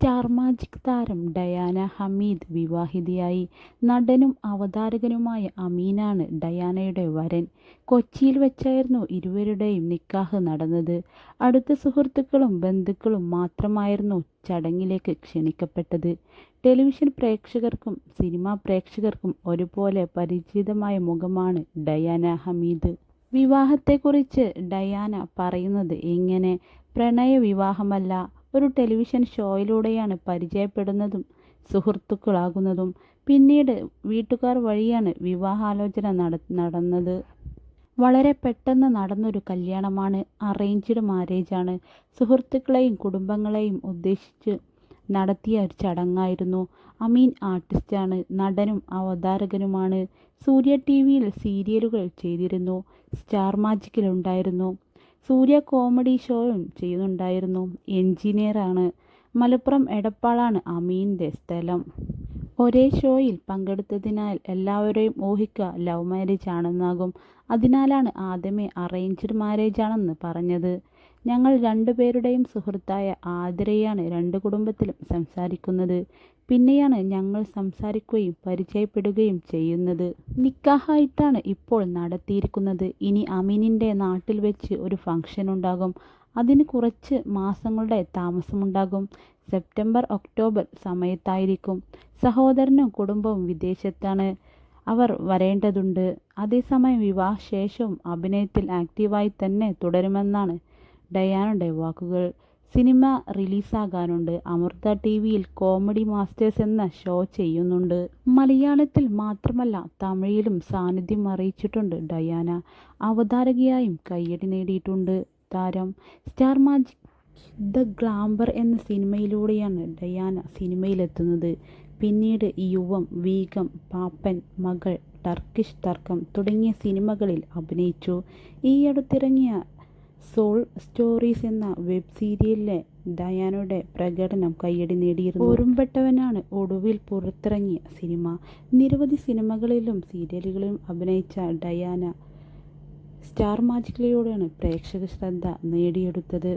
Star magic താരം Diana Hameed വിവാഹിതയായി. നടനും അവതാരകനുമായ അമീനാണ് ഡയാനയുടെ വരൻ. കൊച്ചിയിൽ വെച്ചായിരുന്നു ഇരുവരുടെയും നിക്കാഹ് നടന്നത്. അടുത്ത സുഹൃത്തുക്കളും ബന്ധുക്കളും മാത്രമായിരുന്നു ചടങ്ങിലേക്ക് ക്ഷണിക്കപ്പെട്ടത്. ടെലിവിഷൻ പ്രേക്ഷകർക്കും സിനിമാ പ്രേക്ഷകർക്കും ഒരുപോലെ പരിചിതമായ മുഖമാണ് ഡയാന ഹമീദ്. വിവാഹത്തെക്കുറിച്ച് ഡയാന പറയുന്നത് ഇങ്ങനെ പ്രണയ വിവാഹമല്ല ഒരു ടെലിവിഷൻ ഷോയിലൂടെയാണ് പരിചയപ്പെടുന്നതും സുഹൃത്തുക്കളാകുന്നതും. പിന്നീട് വീട്ടുകാർ വഴിയാണ് വിവാഹാലോചന നട നടന്നത്. വളരെ പെട്ടെന്ന് നടന്നൊരു കല്യാണമാണ് അറേഞ്ച്ഡ് മാരേജാണ്. സുഹൃത്തുക്കളെയും കുടുംബങ്ങളെയും ഉദ്ദേശിച്ച് നടത്തിയ ഒരു ചടങ്ങായിരുന്നു. അമീൻ ആർട്ടിസ്റ്റാണ് നടനും അവതാരകനുമാണ്. സൂര്യ ടി വിയിൽ സീരിയലുകൾ ചെയ്തിരുന്നു. സ്റ്റാർ മാജിക്കിലുണ്ടായിരുന്നു. സൂര്യ കോമഡി ഷോയും ചെയ്യുന്നുണ്ടായിരുന്നു. എൻജിനീയറാണ് മലപ്പുറം എടപ്പാളാണ് അമീന്റെ സ്ഥലം. ഒരേ ഷോയിൽ പങ്കെടുത്തതിനാൽ എല്ലാവരെയും ഊഹിക്കുക ലവ് മാരേജ് ആണെന്നാകും. അതിനാലാണ് ആദ്യമേ അറേഞ്ച്ഡ് മാരേജ് ആണെന്ന് പറഞ്ഞത്. ഞങ്ങൾ രണ്ടുപേരുടെയും സുഹൃത്തായ ആതിരയാണ് രണ്ട് കുടുംബത്തിലും സംസാരിക്കുന്നത്. പിന്നെയാണ് ഞങ്ങൾ സംസാരിക്കുകയും പരിചയപ്പെടുകയും ചെയ്യുന്നത്. നിക്കാഹായിട്ടാണ് ഇപ്പോൾ നടത്തിയിരിക്കുന്നത്. ഇനി അമീനിന്റെ നാട്ടിൽ വെച്ച് ഒരു ഫംഗ്ഷൻ ഉണ്ടാകും. അതിന് കുറച്ച് മാസങ്ങളുടെ താമസമുണ്ടാകും. സെപ്റ്റംബർ ഒക്ടോബർ സമയത്തായിരിക്കും. സഹോദരനും കുടുംബവും വിദേശത്താണ്. അവർ വരേണ്ടതുണ്ട്. അതേസമയം വിവാഹശേഷവും അഭിനയത്തിൽ ആക്റ്റീവായി തന്നെ തുടരുമെന്നാണ് ഡയാനയുടെ വാക്കുകൾ. സിനിമ റിലീസാകാനുണ്ട്. അമൃത ടി വിയിൽ കോമഡി മാസ്റ്റേഴ്സ് എന്ന ഷോ ചെയ്യുന്നുണ്ട്. മലയാളത്തിൽ മാത്രമല്ല തമിഴിലും സാന്നിധ്യം അറിയിച്ചിട്ടുണ്ട് ഡയാന. അവതാരകയായും കയ്യടി നേടിയിട്ടുണ്ട് താരം. സ്റ്റാർ മാജിക് ദ ഗ്ലാംബർ എന്ന സിനിമയിലൂടെയാണ് ഡയാന സിനിമയിലെത്തുന്നത്. പിന്നീട് യുവം വീഗം പാപ്പൻ മകൾ ടർക്കിഷ് തർക്കം തുടങ്ങിയ സിനിമകളിൽ അഭിനയിച്ചു. ഈ അടുത്തിറങ്ങിയ സോൾ സ്റ്റോറീസ് എന്ന വെബ് സീരിയലിലെ ഡയാനയുടെ പ്രകടനം കയ്യടി നേടിയിരുന്നു. ഓർമ്മപ്പെട്ടവനാണ് ഒടുവിൽ പുറത്തിറങ്ങിയ സിനിമ. നിരവധി സിനിമകളിലും സീരിയലുകളിലും അഭിനയിച്ച ഡയാന സ്റ്റാർ മാജിക്കിലൂടെയാണ് പ്രേക്ഷക ശ്രദ്ധ നേടിയെടുത്തത്.